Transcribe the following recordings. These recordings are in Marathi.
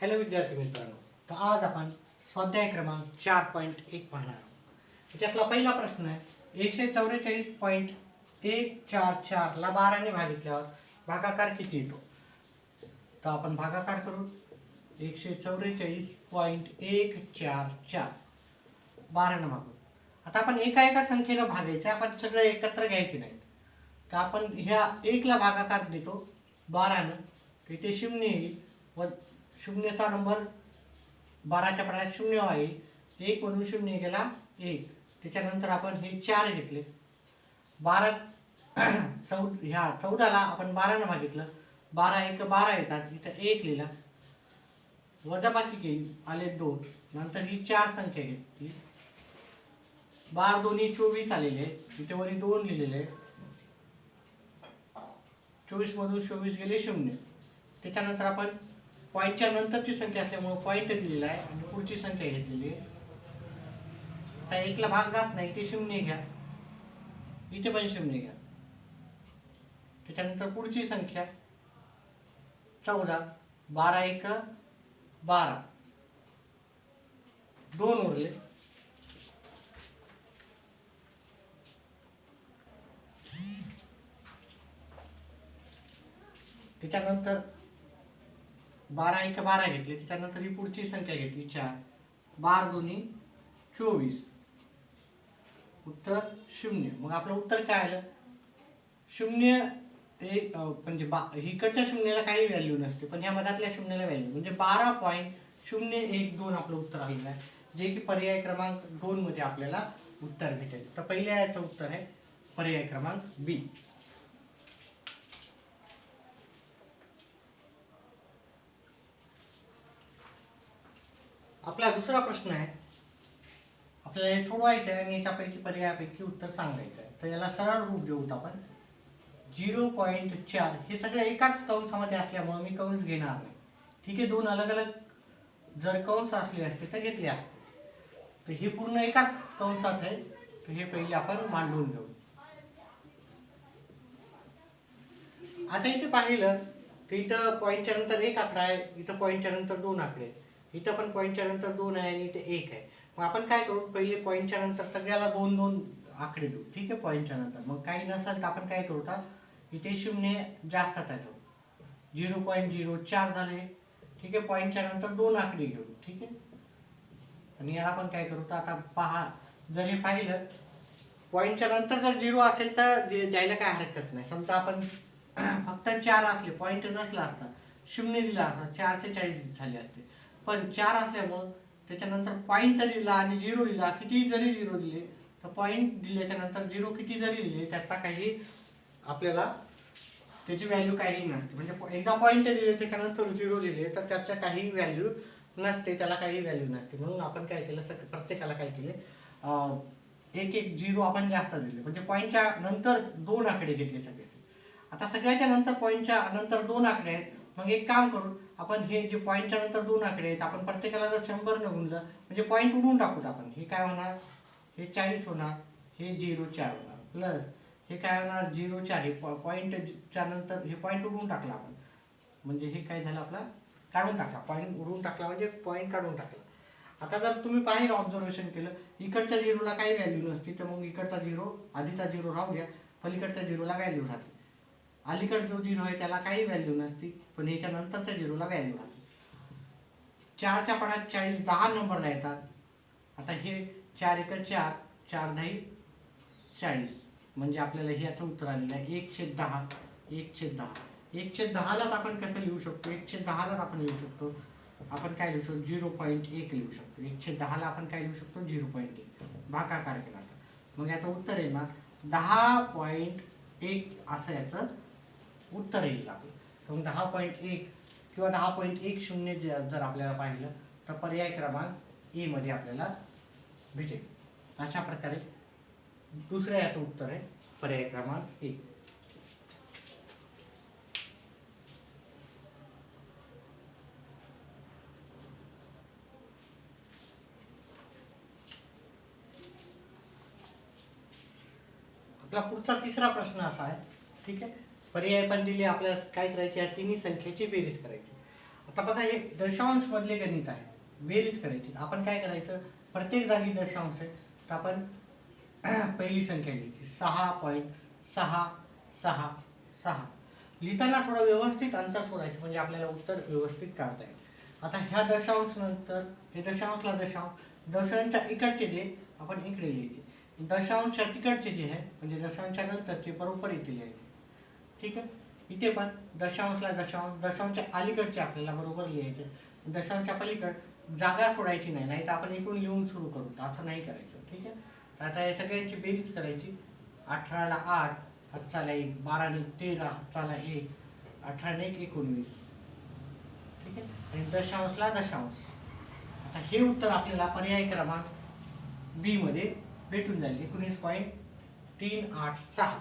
हॅलो विद्यार्थी मित्रांनो तर आज आपण स्वाध्याय क्रमांक चार पॉईंट एक पाहणार आहोत. त्यातला पहिला प्रश्न आहे एकशे चौवेचाळीस पॉईंट एक चार चारला बाराने भागितल्यावर भागाकार किती येतो? तर आपण भागाकार करू. एकशे चौवेचाळीस पॉईंट एक चार चार बारानं भागू. आता आपण एका एका संख्येनं भागायचं आपण सगळं एकत्र घ्यायचे नाही तर आपण ह्या एकला भागाकार देतो बारानं. तर इथे शून्य येईल व शून्यचा नंबर बाराच्या पडात शून्य होईल एक म्हणून शून्य गेला एक. त्याच्यानंतर आपण हे चार घेतले. बारा चौ ह्या चौदाला आपण बारानं भागितलं. बारा एक बारा येतात. इथं एक लिहिला. वजाबाकी केली. आले दोन. नंतर ही चार संख्या घेतली. बार दोन्ही चोवीस आलेले. आहेत इथे वरी दोन लिहिलेले. चोवीसमधून चोवीस चोवीस गेले शून्य. त्याच्यानंतर आपण पॉईंटच्या नंतरची संख्या असल्यामुळे पॉईंट दिलेला आहे आणि पुढची संख्या घेतलेली आहे. आता एकला भाग जात नाही ते शून्य घ्या. इथे पण शून्य घ्या. त्याच्यानंतर पुढची संख्या चौदा बारा एक बारा. दोन उरले. त्याच्यानंतर बारा एक बारा घेतले त्यानंतर ही पुढची संख्या घेतली चार. बार दोन्ही चोवीस. उत्तर शून्य. मग आपलं उत्तर काय आलं? शून्य हे म्हणजे बा इकडच्या शून्याला काही व्हॅल्यू नसते पण ह्या मधातल्या शून्याला व्हॅल्यू म्हणजे बारा पॉईंट शून्य एक दोन आपलं उत्तर आलेलं आहे. जे की पर्याय क्रमांक दोनमध्ये आपल्याला उत्तर भेटेल. तर पहिल्या याचं उत्तर आहे पर्याय क्रमांक बी. आपला दुसरा प्रश्न आहे. आपल्याला हे सोडवायचं आहे आणि याच्यापैकी पर्यायापैकी उत्तर सांगायचं आहे तर याला सरळ रूप देऊत आपण. झिरो पॉईंट चार. हे सगळे एकाच कंसामध्ये असल्यामुळे मी कंस घेणार नाही. ठीक आहे दोन अलग अलग जर कंस असले असते तर घेतले असते. तर हे पूर्ण एकाच कंसात आहे. तर हे पहिले आपण मांडून घेऊ. आता इथे पाहिलं तर इथं पॉईंटच्या नंतर एक आकडा आहे इथं पॉईंटच्या नंतर दोन आकडे आहेत. इथं पण पॉईंटच्या नंतर दोन आहे आणि इथे एक आहे. मग आपण काय करू? पहिले पॉईंटच्या नंतर सगळ्याला दोन दोन आकडे देऊ. ठीक आहे पॉईंटच्या नंतर. मग काही नसेल तर आपण काय करू? आता इथे शून्य जास्तच ठेवू झिरो पॉईंट झिरो चार झाले. ठीक आहे पॉईंटच्या नंतर दोन आकडे घेऊ. ठीक आहे? आणि याला आपण काय करू? तर आता पहा जर हे पाहिलं पॉईंटच्या नंतर जर झिरो असेल तर द्यायला काय हरकत नाही. समजा आपण फक्त चार असले पॉईंट नसला असता शून्य दिला असता चारशे चाळीस झाले असते. पण चार असल्यामुळं त्याच्यानंतर पॉईंट दिला आणि झिरो दिला किती जरी झिरो दिले तर पॉईंट दिल्याच्या नंतर झिरो किती जरी दिले त्याचा काही आपल्याला त्याची व्हॅल्यू काही नसते. म्हणजे एकदा पॉईंट दिले त्याच्यानंतर झिरो दिले तर त्याच्या काही व्हॅल्यू नसते त्याला काही व्हॅल्यू नसते. म्हणून आपण काय केलं सग प्रत्येकाला काय केले एक एक झिरो आपण जास्त दिले. म्हणजे पॉईंटच्या नंतर दोन आकडे घेतले सगळे. आता सगळ्याच्या नंतर पॉईंटच्या नंतर दोन आकडे आहेत. मग एक काम करू आपण हे जे पॉईंटच्या नंतर दोन आकडे आहेत आपण प्रत्येकाला जर शंभर न गुणलं म्हणजे पॉईंट उडून टाकूत आपण. हे काय होणार? हे चाळीस होणार हे झिरो चार होणार. प्लस हे काय होणार? झिरो चार. हे पॉईंटच्या नंतर हे पॉईंट उडून टाकला आपण. म्हणजे हे काय झालं आपला? काढून टाकला. पॉईंट उडून टाकला म्हणजे पॉईंट काढून टाकला. आता जर तुम्ही पाहिलं ऑब्झर्वेशन केलं इकडच्या झिरोला काही व्हॅल्यू नसती तर मग इकडचा झिरो आधीचा झिरो राहू द्या. पलीकडच्या झिरोला व्हॅल्यू राहते. अलीकडे जो झिरो आहे त्याला काही व्हॅल्यू नसती पण ह्याच्या नंतरच्या झिरोला व्हॅल्यू राहते चारच्या पाण्यात चाळीस दहा नंबरला येतात. आता हे चार एक चार चार दहा चाळीस. म्हणजे आपल्याला हे याचं उत्तर आलेलं आहे. एकशे दहा एकशे दहा. एकशे दहालाच आपण कसं लिहू शकतो? एकशे दहालाच आपण लिहू शकतो. आपण काय लिहू शकतो? झिरो पॉईंट एक लिहू शकतो. एकशे दहाला आपण काय लिहू शकतो? झिरो पॉईंट एक. भागाकार केला मग याचं उत्तर आहे ना दहा पॉईंट एक असं याचं उत्तर येईल आपलं. मग दहा पॉईंट एक किंवा दहा पॉईंट एक शून्य जर आपल्याला पाहिलं तर पर्याय क्रमांक ए मध्ये आपल्याला भेटेल. अशा प्रकारे दुसऱ्या याचं उत्तर आहे पर्याय क्रमांक एक आपला पुढचा तिसरा प्रश्न असा आहे ठीक आहे? पर्याय पण दिले आपल्याला काय करायचे या तिन्ही संख्येची बेरीज करायची. आता बघा हे दशांश मधले गणित आहे बेरीज करायची. आपण काय करायचं प्रत्येक जागी दशांश आहे तर आपण पहिली संख्या लिहायची. सहा पॉईंट सहा सहा सहा. लिहिताना थोडं व्यवस्थित अंतर सोडायचं म्हणजे आपल्याला उत्तर व्यवस्थित काढता येईल. आता ह्या दशांश नंतर हे दशांशला दशांश दशांशच्या इकडचे जे आपण इकडे लिहायचे. दशांशच्या तिकडचे जे आहे म्हणजे दशांशच्या नंतरचे बरोबर इथे लिहायचे ठीक आहे? इथे पण दशांशला दशांश दशांशच्या अलीकडचे आपल्याला बरोबर लिहायचे दशांशच्या पलीकड जागा सोडायची नाही नाही तर आपण इकडून लिहून सुरू करू. असं नाही करायचं ठीक आहे? तर आता या सगळ्यांची बेरीज करायची. अठराला आठ हातचाला एक बाराने तेरा हातचाला एक अठराने एक एकोणवीस. ठीक आहे? आणि दशांशला दशांश. आता हे उत्तर आपल्याला पर्याय क्रमांक बीमध्ये भेटून जाईल. एकोणीस पॉईंट तीन आठ सहा.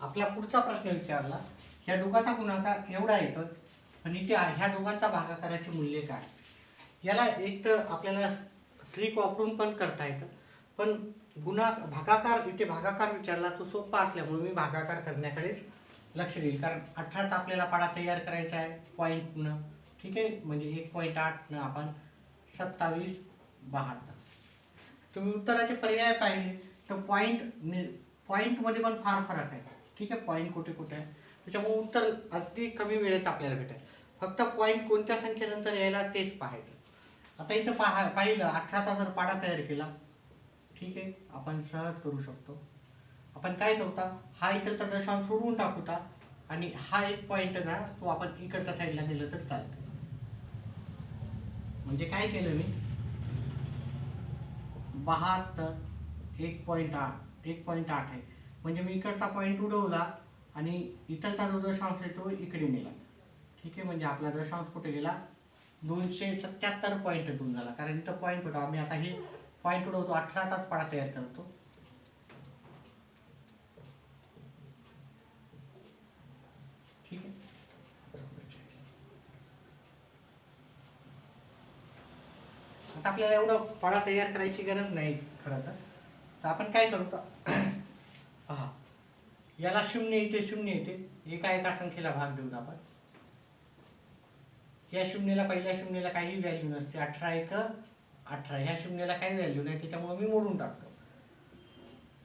आपला पुढचा प्रश्न विचारला ह्या दोघांचा गुणाकार एवढा येतो पण इथे ह्या दोघांचा भागाकाराचे मूल्य काय? याला एक तर आपल्याला ट्रिक वापरून पण करता येतं पण गुणा भागाकार इथे भागाकार विचारला तो सोपा असल्यामुळे मी भागाकार करण्याकडेच लक्ष देईल. कारण अठराचा आपल्याला पाडा तयार करायचा आहे पॉईंटनं ठीक आहे? म्हणजे एक पॉईंट आठनं आपण सत्तावीस बहात्तर. तुम्ही उत्तराचे पर्याय पाहिले तर पॉईंट पॉईंटमध्ये पण फार फरक आहे. ठीक आहे? पॉईंट कुठे कुठे आहे? त्याच्यामुळे उत्तर अगदी कमी वेळेत आपल्याला भेटेल. फक्त पॉईंट कोणत्या संख्येनंतर यायला तेच पाहायचं. आता इथं पहा पाहिलं अठराचा जर पाडा तयार केला. ठीक आहे? आपण सहज करू शकतो. आपण काय करता हा इकडचा दशांश सोडून टाकूता. आणि हा एक पॉईंट ना तो आपण इकडच्या साईडला नेलं तर चालतं. म्हणजे काय केलं मी? बहात्तर एक पॉईंट आठ एक पॉईंट आठ आहे. म्हणजे मी इकडचा पॉईंट उडवला आणि इथलचा जो दशांश आहे तो इकडे नेला. ठीक आहे म्हणजे आपला दशांश कुठे गेला? दोनशे सत्याहत्तर पॉईंट दोन झाला. कारण इथं पॉईंट होता. आम्ही आता हे पॉईंट उडवतो. अठरा तास पाडा तयार करतो. ठीक आहे? आता आपल्याला एवढं पाडा तयार करायची गरज नाही खरं तर. तर आपण काय करू? पहा याला शून्य इथे शून्य येते. एका एका संख्येला भाग देऊ आपण. या शून्यला पहिल्या शून्यला काही व्हॅल्यू नसते. अठरा एक अठरा. ह्या शून्यला काही व्हॅल्यू नाही. त्याच्यामुळे मी मोडून टाकतो.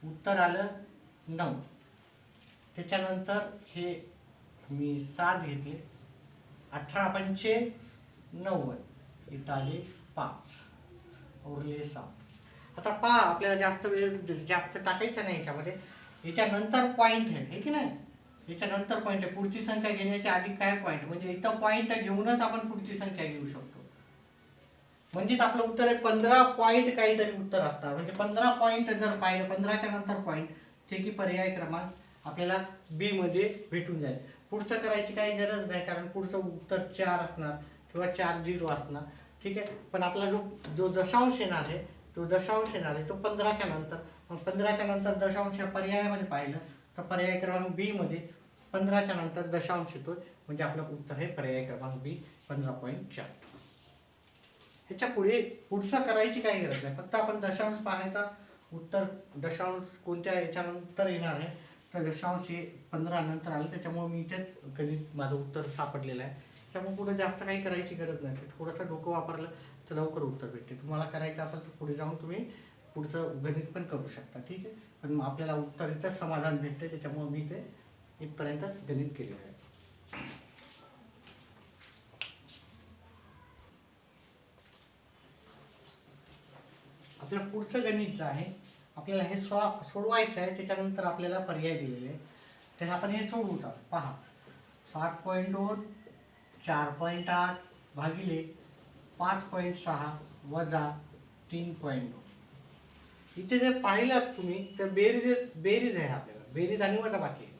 उत्तर आलं नऊ. त्याच्यानंतर हे मी सात घेतले. अठरा पंचे नव्वद. इथं आले पाच. उरले सात आता पहा आपल्याला जास्त वेळ जास्त टाकायचं नाही याच्यामध्ये. याच्यानंतर पॉईंट आहे हे की नाही? याच्यानंतर पॉईंट आहे. पुढची संख्या घेण्याच्या आधी काय पॉईंट म्हणजे इथं पॉईंट घेऊनच आपण पुढची संख्या घेऊ शकतो. म्हणजेच आपलं उत्तर आहे पंधरा पॉईंट काहीतरी उत्तर असणार म्हणजे पंधरा पॉईंट जर पाहिलं पंधराच्या नंतर पॉईंट जे की पर्याय क्रमांक आपल्याला बी मध्ये भेटून जाईल. पुढचं करायची काही गरज नाही कारण पुढचं उत्तर चार असणार किंवा चार झिरो असणार. ठीक आहे? पण आपला जो जो दशांश येणार आहे तो दशांश येणार आहे तो पंधराच्या नंतर मग पंधराच्या नंतर दशांश या पर्यायामध्ये पाहिलं तर पर्याय क्रमांक बी मध्ये पंधराच्या नंतर दशांश येतोय. म्हणजे आपलं उत्तर हे पर्याय क्रमांक बी पंधरा पॉईंट चार. ह्याच्या पुढे पुढचं करायची काही गरज नाही. फक्त आपण दशांश पाहायचा. उत्तर दशांश कोणत्या याच्यानंतर येणार आहे? तर दशांश हे पंधरा नंतर आलं. त्याच्यामुळे मी इथेच गणित माझं उत्तर सापडलेलं आहे. त्यामुळे पुढे जास्त काही करायची गरज नाही. थोडंसं डोकं वापरलं तर लवकर उत्तर भेटते. तुम्हाला करायचं असेल तर पुढे जाऊन तुम्ही पुढचं गणित पण करू शकता ठीक आहे? पण मग आपल्याला उत्तर इथंच समाधान भेटते त्याच्यामुळे मी ते इथपर्यंतच गणित केलेलं आहे. आपलं पुढचं गणित जे आहे आपल्याला हे स्वा सोडवायचं आहे त्याच्यानंतर आपल्याला पर्याय दिलेले आहे तर आपण हे सोडवू पहा. सात पॉईंट दोन चार पॉईंट आठ भागिले पाच पॉईंट सहा वजा तीन पॉईंट दोन. इथे जर पाहिलात तुम्ही तर बेरीज बेरीज आहे आपल्याला. बेरीज आणि वजा बाकी आहे.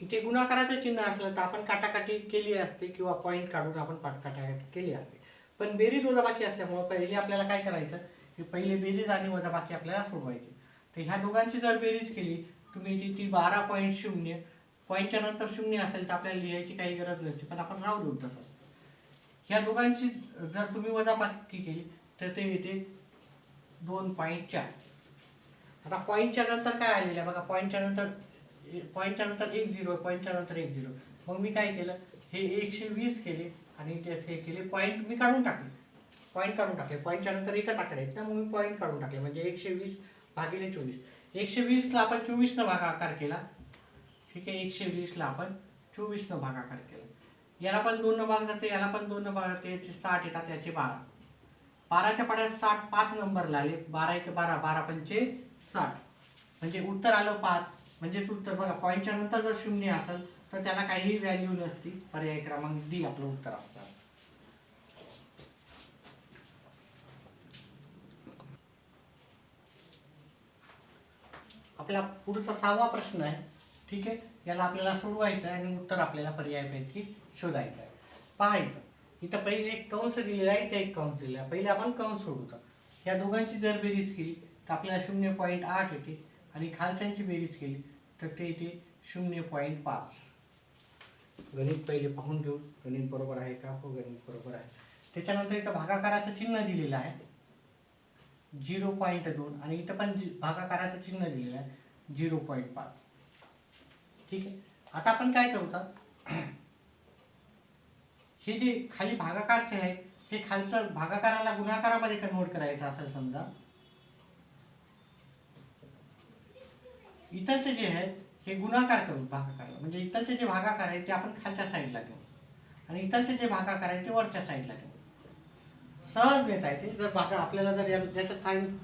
इथे गुणाकाराचं चिन्ह असलं तर आपण काटाकाटी केली असते किंवा पॉईंट काढून आपण पाट काटाकाटी केली असते. पण बेरीज वजाबाकी असल्यामुळं पहिले आपल्याला काय करायचं? की पहिले बेरीज आणि वजाबाकी आपल्याला सोडवायची. तर ह्या दोघांची जर बेरीज केली तुम्ही ती ती बारा पॉईंट शून्य पॉईंटच्या नंतर शून्य असेल तर आपल्याला लिहायची काही गरज नसते पण आपण राहू देऊ तसं. ह्या दोघांची जर तुम्ही वजाबाकी केली तर ते येते दोन पॉईंट चार. आता पॉईंटच्या नंतर काय आलेलं आहे? बघा पॉईंटच्या नंतर पॉईंटच्या नंतर एक झिरो पॉईंटच्या नंतर एक झिरो मग मी काय केलं? हे एकशे वीस केले आणि ते हे केले पॉईंट मी काढून टाकले. पॉईंट काढून टाकले. पॉईंटच्या नंतर एकच आकडे आहेत ना मग मी पॉईंट काढून टाकले. म्हणजे एकशे वीस भागिले चोवीस. एकशे वीसला आपण चोवीसनं भागाकार केला. ठीक आहे एकशे वीसला आपण चोवीसनं भागाकार केला. याला पण दोन भाग जाते याला पण दोन भाग जाते याचे साठ येतात याचे बारा. बाराच्या पाड्यात साठ पाच नंबरला आले बारा एक बारा बारा पंचे साठ. म्हणजे उत्तर आलं पाच. म्हणजेच उत्तर बघा पॉईंटच्या नंतर जर शून्य असेल तर त्याला काहीही व्हॅल्यू नसती. पर्याय क्रमांक डी आपलं उत्तर असणार. आपला पुढचा सहावा प्रश्न आहे. ठीक आहे? याला आपल्याला सोडवायचं आहे आणि उत्तर आपल्याला पर्यायापैकी शोधायचं आहे पाहायचं. इथं पहिले एक कंस दिलेला आहे इथं एक कंस दिलेला आहे पहिले आपण कंस सोडवतो. या दोघांची जर बेरीज केली तर आपल्याला शून्य पॉईंट आठ येते आणि खालच्यांची बेरीज केली तर ते येते शून्य पॉईंट पाच. गणित पहिले पाहून घेऊ. गणित बरोबर आहे का? हो गणित बरोबर आहे. त्याच्यानंतर इथं भागाकाराचं चिन्ह दिलेलं आहे. झिरो पॉईंट दोन. आणि इथं पण भागाकाराचं चिन्ह दिलेलं आहे. झिरो पॉईंट पाच. ठीक आहे? आता आपण काय करतात हे जे खाली भागाकारचे आहेत हे खालचं भागाकाराला गुणाकारामध्ये कन्वर्ट करायचं असेल समजा. इतरचे जे आहेत हे गुणाकार करू भागाकाराला म्हणजे इतरचे जे भागाकार आहेत ते आपण खालच्या साईडला घेऊ. आणि इतरचे जे भागाकार आहेत ते वरच्या साईडला घेऊ. सहज घेता येते. जर भागा आपल्याला जर या- साईन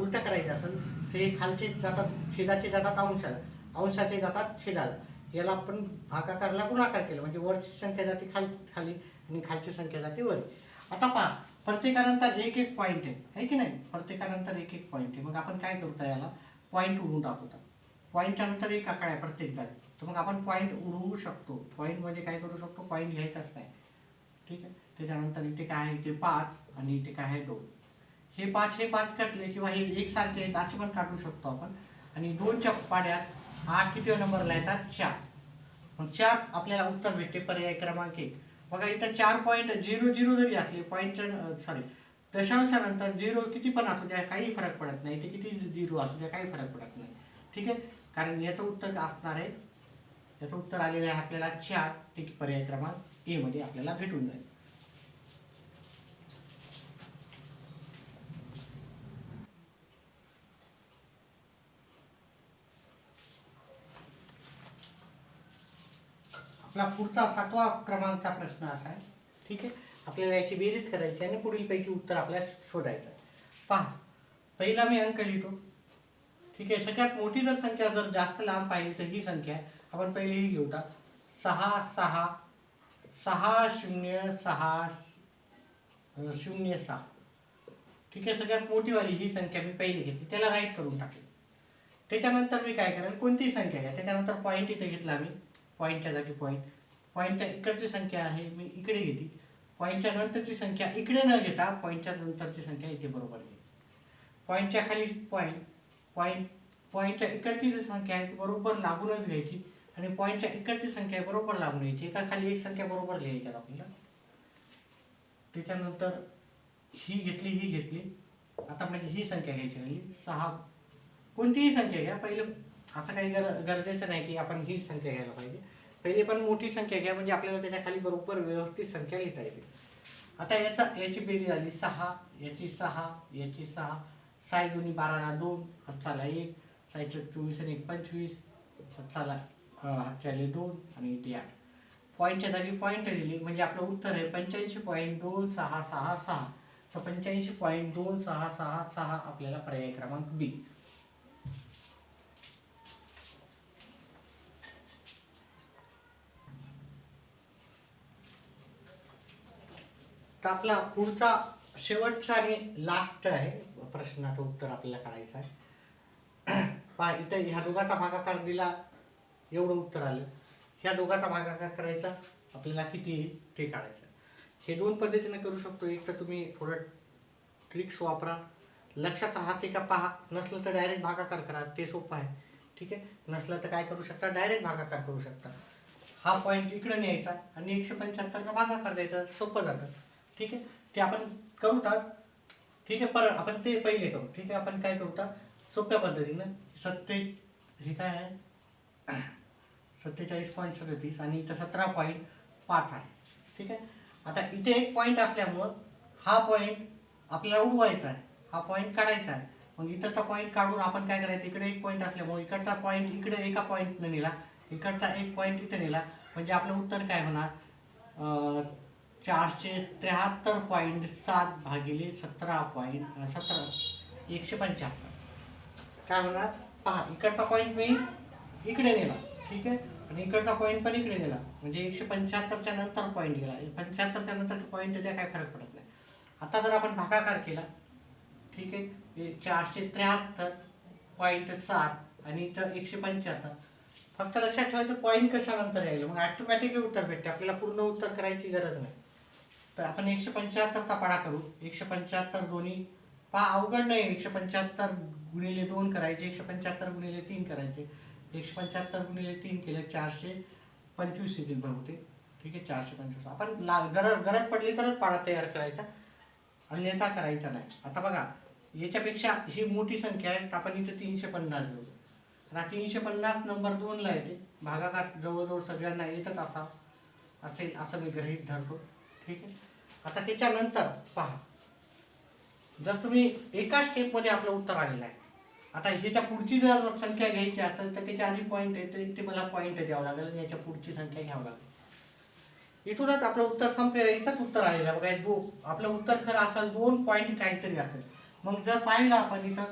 उलट करायचं असेल ते खालचे जातात छेदाचे जातात अंशाला अंशाचे जातात छेदाला. याला आपण भागाकारला गुणाकार केला. म्हणजे वरची संख्या जाते खाल खाली आणि खालची संख्या जाते वर आता पहा प्रत्येकानंतर एक एक पॉईंट आहे. है की नाही? प्रत्येकानंतर एक एक पॉईंट आहे. मग आपण काय करता याला? पॉईंट उडून टाकूता पॉईंटच्या नंतर एक आकडा आहे प्रत्येक जागी. तर मग आपण पॉईंट उडवू शकतो. पॉईंट म्हणजे काय करू शकतो? पॉईंट घ्यायचाच नाही. ठीक आहे? त्याच्यानंतर इथे काय आहे? इथे पाच आणि इथे काय आहे? दोन. हे पाच हे पाच कटले किंवा हे एकसारखे आहेत असे पण काढू शकतो आपण. आणि दोनच्या पाड्यात आठ किती नंबरला येतात? चार. मग चार आपल्याला उत्तर भेटते पर्याय क्रमांक एक. बघा इथं चार पॉईंट झिरो झिरो जरी असले पॉईंट सॉरी दशांशानंतर झिरो किती पण असू द्या काही फरक पडत नाही. ते किती झिरो असू द्या काही फरक पडत नाही. ठीक आहे? कारण याचं उत्तर असणार आहे. याचं उत्तर आलेलं आहे आपल्याला चार ते पर्याय क्रमांक एमध्ये आपल्याला भेटून जाईल. आपला पुढचा सातवा क्रमांकचा प्रश्न असा आहे. ठीक आहे? आपल्याला याची बेरीज करायची आणि पुढील पैकी उत्तर आपल्याला शोधायचं आहे. पहा. पहिला मी अंक लिहितो. ठीक आहे? सगळ्यात मोठी जर संख्या जर जास्त लांब पाहिली तर ही संख्या आहे. आपण पहिले ही घेऊ आता सहा सहा सहा शून्य सहा शून्य सहा. ठीक आहे? सगळ्यात मोठीवाली ही संख्या मी पहिली घेतली. त्याला राईट करून टाकली. त्याच्यानंतर मी काय करेल? कोणतीही संख्या घ्या. त्याच्यानंतर पॉईंट इथे घेतला मी. पॉईंटच्या जागी पॉईंट पॉईंटच्या इकडची संख्या आहे मी इकडे घेते. पॉईंटच्या नंतरची संख्या इकडे न घेता पॉईंटच्या नंतरची संख्या इथे बरोबर घ्यायची पॉईंटच्या खाली पॉईंट पॉईंट पॉईंटच्या इकडची जी संख्या आहे ती बरोबर लागूनच घ्यायची. आणि पॉईंटच्या इकडची संख्या आहे बरोबर लागून घ्यायची. एका खाली एक संख्या बरोबर लिहायच्या आपल्याला. त्याच्यानंतर ही घेतली ही घेतली. आता म्हणजे ही संख्या घ्यायची राहिली. सहा. कोणतीही संख्या घ्या. पहिले असं काही गर गरजेचं नाही की आपण हीच संख्या घ्यायला पाहिजे. पहिले पण मोठी संख्या घ्या म्हणजे आपल्याला त्याच्याखाली बरोबर व्यवस्थित संख्या लिहिता येते. आता याचा याची बेरीज आली सहा याची सहा याची सहा साय दोन्ही बाराला दोन हातचाला एक सायचं चोवीस आणि एक पंचवीस हातचाला अं, दोन आणि इथे आठ. पॉईंटच्या जागी पॉईंट लिहिली म्हणजे आपलं उत्तर आहे पंच्याऐंशी पॉईंट दोन सहा सहा सहा. तर पंच्याऐंशी पॉईंट दोन सहा सहा सहा आपल्याला पर्याय क्रमांक बी. तर आपला पुढचा शेवटचा आणि लास्ट आहे प्रश्नाचं उत्तर आपल्याला काढायचं आहे. पहा इथं ह्या दोघाचा भागाकार दिला एवढं उत्तर आलं. ह्या दोघाचा भागाकार करायचा आपल्याला किती येईल ते काढायचं. हे दोन पद्धतीने करू शकतो. एक तर तुम्ही थोडं ट्रिक्स वापरा. लक्षात राहते का? पहा नसलं तर डायरेक्ट भागाकार करा. ते सोपं आहे. ठीक आहे? नसलं तर काय करू शकता? डायरेक्ट भागाकार करू शकता. हा पॉईंट इकडं न्यायचा आणि एकशे पंच्याहत्तरला भागाकार द्यायचा. सोपं जातं. ठीक आहे? ते आपण करूतात ठीक आहे? पर आपण ते पहिले करू. ठीक आहे? आपण काय करूतात सोप्या पद्धतीनं. सत्ते हे काय आहे? सत्तेचाळीस पॉईंट सदतीस आणि इथं सतरा पॉईंट पाच आहे. ठीक आहे? आता इथे एक पॉईंट असल्यामुळं हा पॉईंट आपल्याला उडवायचा आहे. हा पॉईंट काढायचा आहे. मग इथंचा पॉईंट काढून आपण काय करायचं? इकडे एक पॉईंट असल्यामुळे इकडचा पॉईंट इकडे एका पॉईंटनं नेला. इकडचा एक पॉईंट इथं नेला. म्हणजे आपलं उत्तर काय होणार? चारशे त्र्याहत्तर पॉईंट सात भागिले सतरा पॉईंट सतरा एकशे पंच्याहत्तर. काय होणार? पहा इकडचा पॉईंट मी इकडे नेला ठीक आहे? आणि इकडचा पॉईंट पण इकडे नेला. म्हणजे एकशे पंच्याहत्तरच्या नंतर पॉईंट गेला. पंच्याहत्तरच्या नंतर पॉईंट द्या काय फरक पडत नाही. आता जर आपण भागाकार केला ठीक आहे? चारशे त्र्याहत्तर पॉईंट सात आणि इथं एकशे पंच्याहत्तर. फक्त लक्षात ठेवायचं पॉईंट कशानंतर यायला? मग ऑटोमॅटिकली उत्तर भेटते. आपल्याला पूर्ण उत्तर करायची गरज नाही. तर आपण एकशे पंच्याहत्तरचा पाडा करू. एकशे पंच्याहत्तर दोन्ही पहा अवघड नाही. एकशे पंच्याहत्तर गुणिले दोन करायचे एकशे पंच्याहत्तर गुणिले तीन करायचे. एकशे पंच्याहत्तर गुणिले तीन केले चारशे पंचवीस येतील बहुतेक ठीक आहे? चारशे पंचवीस. आपण ला जर गरज पडली तरच पाडा तयार करायचा. अन्यथा करायचा नाही. आता बघा याच्यापेक्षा ही मोठी संख्या आहे तर आपण इथे तीनशे पन्नास घेऊ आता तीनशे पन्नास नंबर दोनला येते. भागाकार जवळजवळ सगळ्यांना येतच असा असेल असं मी गृहीत धरतो. ठीक आहे? आता त्याच्यानंतर पहा. जर तुम्ही एका स्टेपमध्ये आपलं उत्तर आलेलं आहे. आता ह्याच्या पुढची जर संख्या घ्यायची असेल तर त्याच्या आधी पॉईंट आहे तर ते मला पॉईंट द्यावं लागेल आणि याच्या पुढची संख्या घ्यावं लागेल. इथूनच आपलं उत्तर संपलेलं इथंच उत्तर आलेलं आहे. बघा दो आपलं उत्तर खरं असेल दोन पॉईंट काहीतरी असेल. मग जर पाहिलं आपण इथं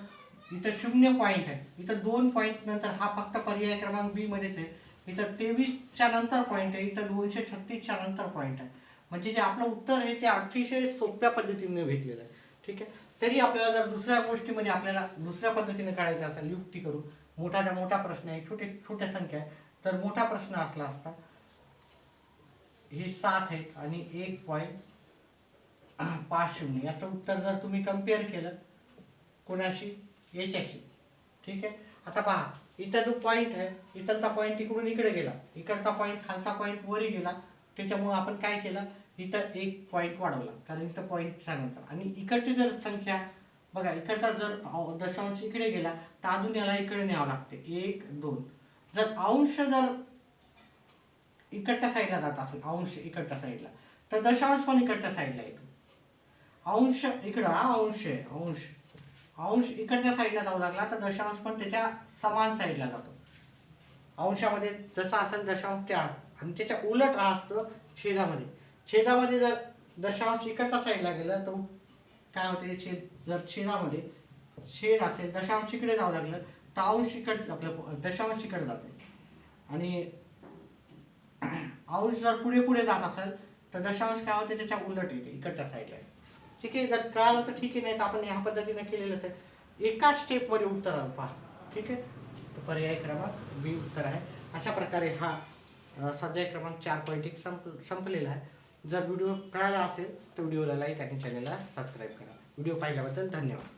इथं शून्य पॉईंट आहे. इथं दोन पॉईंट नंतर हा फक्त पर्याय क्रमांक बी मध्येच आहे. इथं तेवीसच्या नंतर पॉईंट आहे इथं दोनशे छत्तीसच्या नंतर पॉईंट आहे. म्हणजे जे आपलं उत्तर आहे ते अतिशय सोप्या पद्धतीने भेटलेलं आहे. ठीक आहे? तरी आपल्याला जर दुसऱ्या गोष्टीमध्ये आपल्याला दुसऱ्या पद्धतीने काढायचं असेल युक्ती करू मोठाचा मोठा प्रश्न आहे छोटे छोट्या संख्या आहे तर मोठा प्रश्न असला असता हे सात आहे आणि एक पॉईंट पाच शून्य. याचं उत्तर जर तुम्ही कंपेअर केलं कोणाशी? याच्याशी. ठीक आहे? आता पहा इथं जो पॉईंट आहे इथलचा पॉईंट इकडून इकडे गेला. इकडचा पॉईंट खालचा पॉईंट वरी गेला. त्याच्यामुळं आपण काय केलं? इथं एक पॉईंट वाढवला. कारण इथं पॉईंट सांगितलं आणि इकडची जर संख्या बघा इकडचा जर दशांश इकडे गेला तर अजून याला इकडे न्यावं लागते. एक दोन. जर अंश जर इकडच्या साईडला जात असेल अंश इकडच्या साईडला तर दशांश पण इकडच्या साईडला येतो. अंश इकडं हा अंश आहे अंश. अंश इकडच्या साईडला जाऊ लागला तर दशांश पण त्याच्या समान साईडला जातो. अंशामध्ये जसा असेल दशांश त्या आणि त्याच्या उलट असतं छेदामध्ये. छेदामध्ये जर दशांश इकडच्या साईडला गेलं तर काय होते छेद जर छेदामध्ये छेद असेल दशांश इकडे जावं लागलं तर अंश इकडे आपलं दशांश इकडे जाते आणि अंश जर पुढे पुढे जात असेल तर दशांश काय होते त्याच्या उलट येते इकडच्या साईडला ठीक आहे जर कळालं तर ठीक आहे नाही तर आपण ह्या पद्धतीने केलेलंच आहे. एकाच स्टेपमध्ये उत्तर पहा. ठीक आहे? तर पर्याय क्रमांक बी उत्तर आहे. अशा प्रकारे हा स्वाध्याय क्रमांक चार पॉईंट एक संप संपलेला आहे. जर व्हिडिओ कळाला असेल तर व्हिडिओला लाईक आणि चॅनलला सबस्क्राईब करा. व्हिडिओ पाहिल्याबद्दल धन्यवाद.